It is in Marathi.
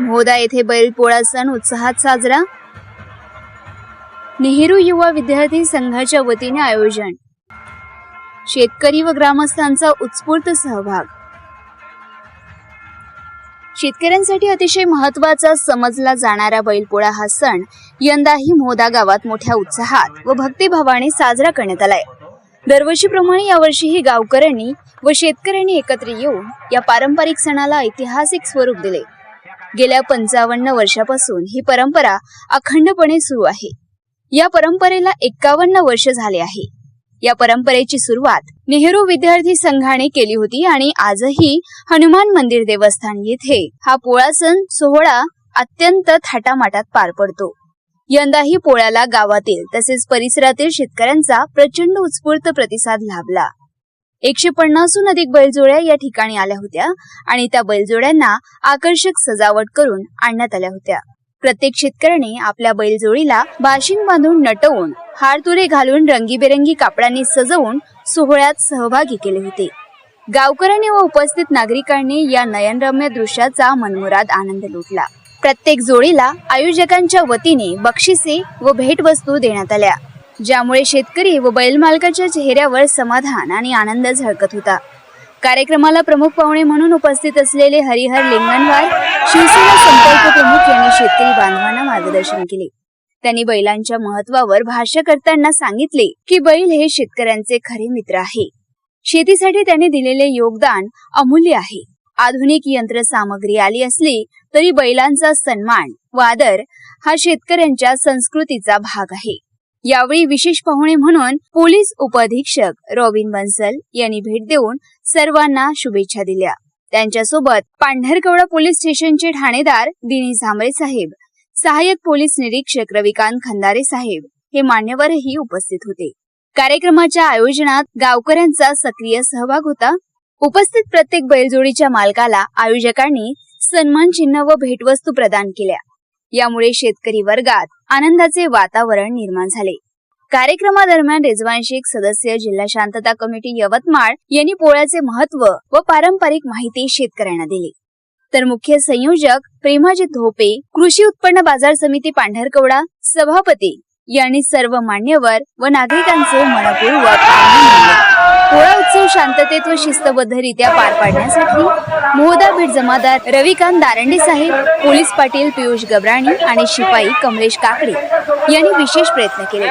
मोदा येथे बैलपोळा सण उत्साहात साजरा. नेहरू युवा विद्यार्थी संघाच्या वतीने आयोजन. शेतकरी व ग्रामस्थांचा उत्स्फूर्त सहभाग. शेतकऱ्यांसाठी अतिशय महत्त्वाचा समजला जाणारा बैलपोळा हा सण यंदाही मोदा गावात मोठ्या उत्साहात व भक्तिभावाने साजरा करण्यात आलाय. दरवर्षीप्रमाणे यावर्षीही गावकऱ्यांनी व शेतकऱ्यांनी एकत्र येऊन या पारंपरिक सणाला ऐतिहासिक स्वरूप दिले. गेल्या पंचावन्न वर्षापासून ही परंपरा अखंडपणे सुरू आहे. या परंपरेला एक्कावन्न वर्ष झाले आहे. या परंपरेची सुरुवात नेहरू विद्यार्थी संघाने केली होती आणि आजही हनुमान मंदिर देवस्थान येथे हा पोळा सण सोहळा अत्यंत थाटामाटात पार पडतो. यंदाही पोळ्याला गावातील तसेच परिसरातील शेतकऱ्यांचा प्रचंड उत्स्फूर्त प्रतिसाद लाभला. एकशे पन्नासहून अधिक बैलजोड्या या ठिकाणी आल्या होत्या आणि त्या बैलजोड्यांना आकर्षक सजावट करून आणण्यात आल्या होत्या. प्रत्येक शेतकऱ्याने आपल्या बैलजोडीला बाशिंग बांधून नटवून हारतुरे घालून रंगीबेरंगी कापडांनी सजवून सोहळ्यात सहभागी केले होते. गावकऱ्यांनी व उपस्थित नागरिकांनी या नयनरम्य दृश्याचा मनमुराद आनंद लुटला. प्रत्येक जोडीला आयोजकांच्या वतीने बक्षिसे व भेटवस्तू देण्यात आल्या. ज्यामुळे शेतकरी व बैलमालकाच्या चेहऱ्यावर समाधान आणि आनंद झळकत होता. कार्यक्रमाला प्रमुख पाहुणे म्हणून उपस्थित असलेले हरिहर लिंगणवार शिवसेना संपर्क प्रमुख यांनी शेतकरी बांधवांना मार्गदर्शन केले. त्यांनी बैलांच्या महत्वावर भाष्य करताना सांगितले की बैल हे शेतकऱ्यांचे खरे मित्र आहे. शेतीसाठी त्यांनी दिलेले योगदान अमूल्य आहे. आधुनिक यंत्रसामग्री आली असली तरी बैलांचा सन्मान व आदर हा शेतकऱ्यांच्या संस्कृतीचा भाग आहे. यावेळी विशेष पाहुणे म्हणून पोलीस उपअधीक्षक रॉबिन बन्सल यांनी भेट देऊन सर्वांना शुभेच्छा दिल्या. त्यांच्यासोबत पांढरकवडा पोलीस स्टेशनचे ठाणेदार दिनी झांबळे साहेब सहाय्यक पोलीस निरीक्षक रविकांत खंदारे साहेब हे मान्यवरही उपस्थित होते. कार्यक्रमाच्या आयोजनात गावकऱ्यांचा सक्रिय सहभाग होता. उपस्थित प्रत्येक बैलजोडीच्या मालकाला आयोजकांनी सन्मान चिन्ह व भेटवस्तू प्रदान केल्या. यामुळे शेतकरी वर्गात आनंदाचे वातावरण निर्माण झाले. कार्यक्रमादरम्यान रेजवान शेख सदस्य जिल्हा शांतता कमिटी यवतमाळ यांनी पोळ्याचे महत्त्व व पारंपरिक माहिती शेतकऱ्यांना दिली. तर मुख्य संयोजक प्रेमाजी धोपे कृषी उत्पन्न बाजार समिती पांढरकवडा सभापती यांनी सर्व मान्यवर व नागरिकांचे मनपूर्वक आभार मानले. पोळा उत्सव शांततेत व शिस्तबद्धरित्या पार पाडण्यासाठी मोहदा बीड जमादार रविकांत दारंडे साहेब पोलीस पाटील पियुष गबराणी आणि शिपाई कमलेश काकडे यांनी विशेष प्रयत्न केले.